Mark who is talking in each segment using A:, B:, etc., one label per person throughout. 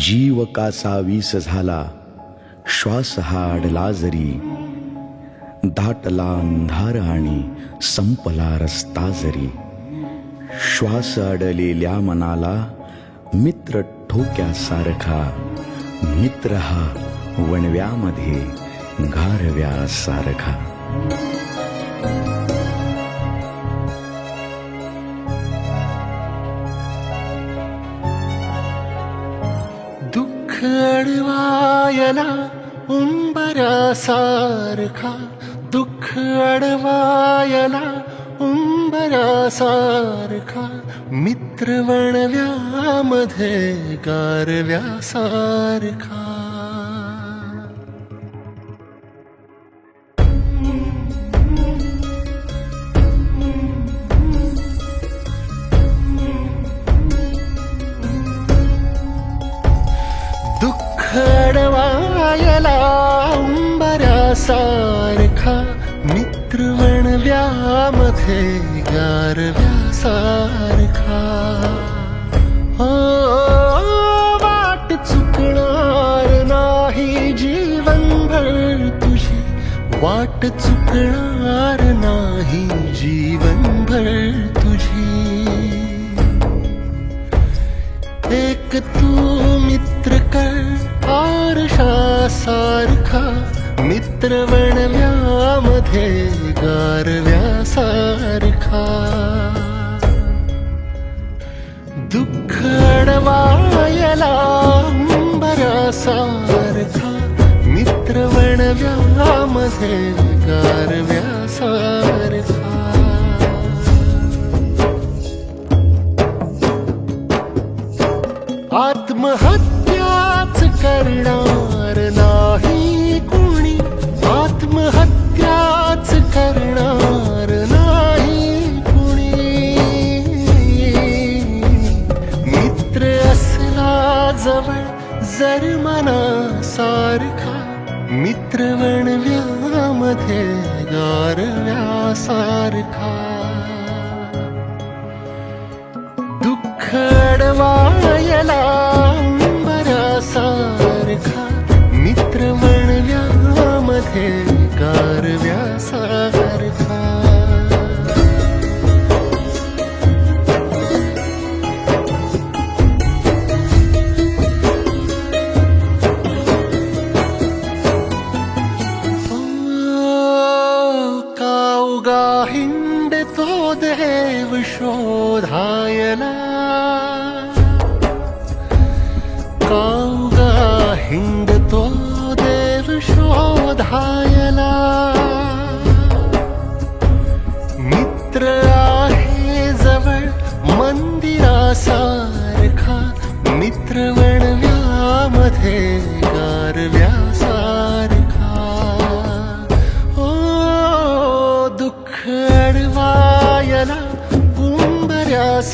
A: जीव कासा वीस झाला श्वास हा अडला जरी. दाटला अंधार आणि संपला रस्ता जरी. श्वास अडलेल्या मनाला मित्र ठोक्यासारखा मित्र हा वणव्यामध्ये गारव्यासारखा
B: अडवायला उंबरासारखा दुःख अडवायला उंबरासारखा मित्रवणव्यामध्ये गारव्यासारखा. दुःख अडवायला अंबरासारखा मित्र गारव्यासारखा. हो वाट चुकणार नाही जीवनभर तुझी. वाट चुकणार नाही जीवनभर तुझी. एक तू मित्र कर आरशा सारखा मित्र वणव्यामध्ये गारव्यासारखा दुःख अडवायला अंबरासारखा मित्र वणव्यामध्ये गारव्या जवळ जर मनासारखा मित्र बनव्यामध्ये गारव्या सारखा ेव काङ्गा हिन्दो देव शोधायला मित्रे जल मन्दिरासारखा मित्रवर्णवि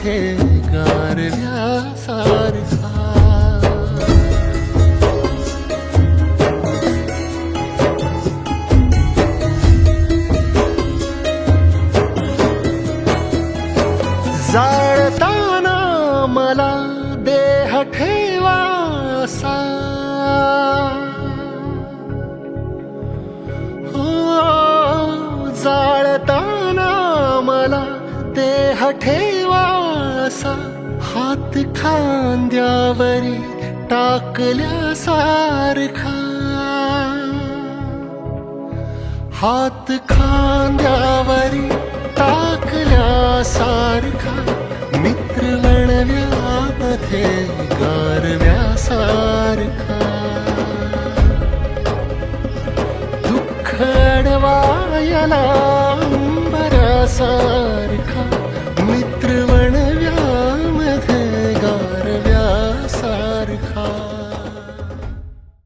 C: वणव्यामध्ये गारव्यासारखा
B: जाळताना मला देह ठेवासा। हो जाळताना मला देह ठेवा असा हात खांद्यावरी टाकल्यासारखा. हात खांद्यावरी टाकल्यासारखा. मित्र वणव्यामध्ये गारव्यासारखा. दुःख अडवायला सारखा